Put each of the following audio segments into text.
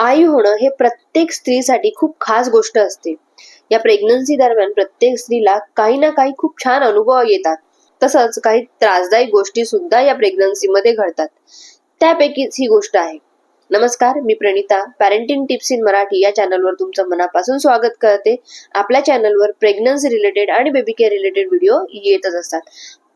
आई होणं हे प्रत्येक स्त्रीसाठी खूप खास गोष्ट असते. या प्रेग्नन्सी दरम्यान प्रत्येक स्त्रीला काही ना काही खूप छान अनुभव येतात. तसंच काही त्रासदायक गोष्टी सुद्धा या प्रेग्नन्सीमध्ये घडतात. त्यापैकीच ही गोष्ट आहे. नमस्कार मी Pranita parenting tips in Marathi या चॅनलवर तुमचं मनापासून स्वागत करते. आपल्या चॅनलवर प्रेग्नन्सी रिलेटेड आणि बेबी केअर रिलेटेड व्हिडिओ येतच असतात.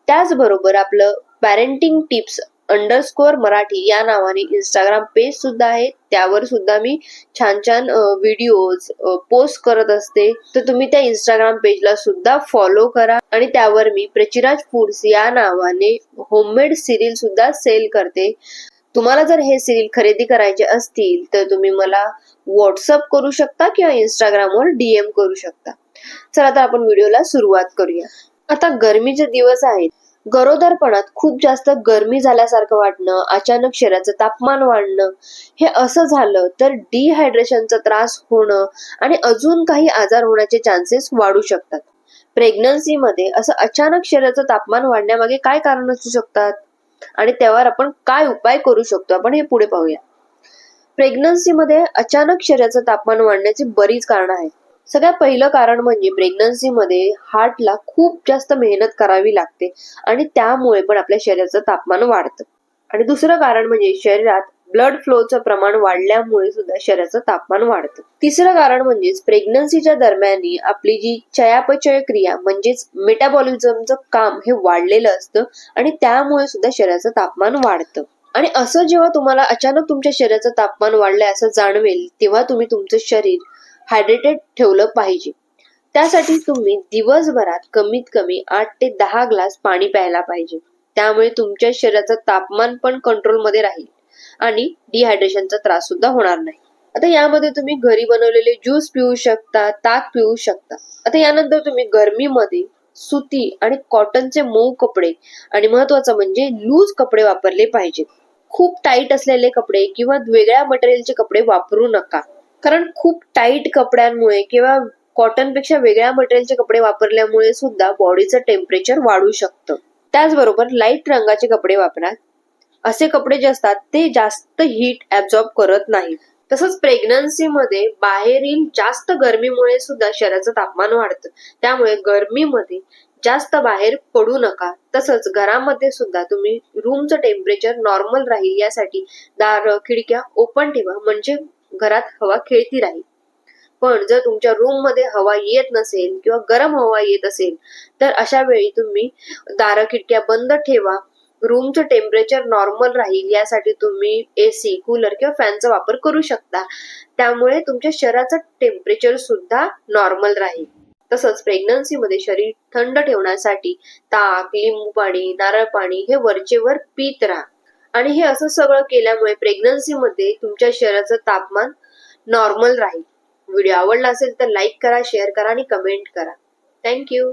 त्याचबरोबर आपलं पॅरेंटिंग टिप्स अंडरस्कोअर मराठी या नावाने इंस्टाग्राम पेज सुद्धा आहे. त्यावर सुद्धा मी छान छान व्हिडिओज पोस्ट करत असते. तर तुम्ही त्या इंस्टाग्राम पेजला सुद्धा फॉलो करा. आणि त्यावर मी प्रचिराज फूड्स या नावाने होममेड सिरियल सुद्धा सेल करते. तुम्हाला जर हे सिरियल खरेदी करायचे असतील तर तुम्ही मला व्हॉट्सअप करू शकता किंवा इंस्टाग्रामवर डीएम करू शकता. चला तर आपण व्हिडिओला सुरुवात करूया. आता गरमीचे दिवस आहेत. गरोदरपणात खूप जास्त गरमी झाल्यासारखं वाटणं अचानक शरीराचं तापमान वाढणं हे असं झालं तर डिहायड्रेशनचा त्रास होणं आणि अजून काही आजार होण्याचे चान्सेस वाढू शकतात. प्रेग्नन्सीमध्ये असं अचानक शरीराचं तापमान वाढण्यामागे काय कारण असू शकतात? आणि त्यावर आपण काय उपाय करू शकतो? आपण हे पुढे पाहूया. प्रेग्नन्सीमध्ये अचानक शरीराचं तापमान वाढण्याची बरीच कारणं आहेत. सगळ्यात पहिलं कारण म्हणजे प्रेग्नन्सीमध्ये हार्टला खूप जास्त मेहनत करावी लागते आणि त्यामुळे पण आपल्या शरीराचं तापमान वाढतं. आणि दुसरं कारण म्हणजे शरीरात ब्लड फ्लोचं प्रमाण वाढल्यामुळे सुद्धा शरीराचं तापमान वाढतं. तिसरं कारण म्हणजेच प्रेग्नन्सीच्या दरम्यान आपली जी चयापचय क्रिया म्हणजेच मेटाबॉलिझमचं काम हे वाढलेलं असतं आणि त्यामुळे सुद्धा शरीराचं तापमान वाढतं. आणि असं जेव्हा तुम्हाला अचानक तुमच्या शरीराचं तापमान वाढलंय असं जाणवेल तेव्हा तुम्ही तुमचं शरीर हायड्रेटेड ठेवलं पाहिजे. त्यासाठी तुम्ही दिवसभरात कमीत कमी आठ ते दहा ग्लास पाणी प्यायला पाहिजे. त्यामुळे तुमच्या शरीराचं तापमान पण कंट्रोलमध्ये राहील आणि डिहायड्रेशनचा त्रास सुद्धा होणार नाही. आता यामध्ये तुम्ही घरी बनवलेले ज्यूस पिऊ शकता ताक पिऊ शकता. आता यानंतर तुम्ही गरमीमध्ये सुती आणि कॉटनचे मऊ कपडे आणि महत्वाचं म्हणजे लूज कपडे वापरले पाहिजेत. खूप टाईट असलेले कपडे किंवा वेगळ्या मटेरियलचे कपडे वापरू नका. कारण खूप टाईट कपड्यांमुळे किंवा कॉटनपेक्षा वेगळ्या मटेरियलचे कपडे वापरल्यामुळे सुद्धा बॉडीचं टेम्परेचर वाढू शकतं. त्याचबरोबर लाइट रंगाचे कपडे वापरा. असे कपडे जे असतात ते जास्त हीट ऍब्झॉर्ब करत नाहीत. तसंच प्रेग्नन्सीमध्ये बाहेरील जास्त गरमीमुळे सुद्धा शरीराचं तापमान वाढतं. त्यामुळे गरमीमध्ये जास्त बाहेर पडू नका. तसंच घरामध्ये सुद्धा तुम्ही रूमचं टेम्परेचर नॉर्मल राहील यासाठी दार खिडक्या ओपन ठेवा. म्हणजे घरात हवा खेळती राहील. पण जर तुमच्या रूममध्ये हवा येत नसेल किंवा गरम हवा येत असेल तर अशा वेळी तुम्ही दार खिडक्या बंद ठेवा. रूमचं टेम्परेचर नॉर्मल राहील. यासाठी तुम्ही एसी कूलर किंवा फॅनचा वापर करू शकता. त्यामुळे तुमच्या शरीराचं टेम्परेचर सुद्धा नॉर्मल राहील. तसंच प्रेग्नन्सीमध्ये शरीर थंड ठेवण्यासाठी ताक लिंबू पाणी नारळ पाणी हे वरचेवर पित राहा. आणि हे असं सगळं केल्यामुळे प्रेग्नन्सीमध्ये तुमच्या शरीराचं तापमान नॉर्मल राहील. व्हिडिओ आवडला असेल तर लाईक करा शेअर करा आणि कमेंट करा. थँक्यू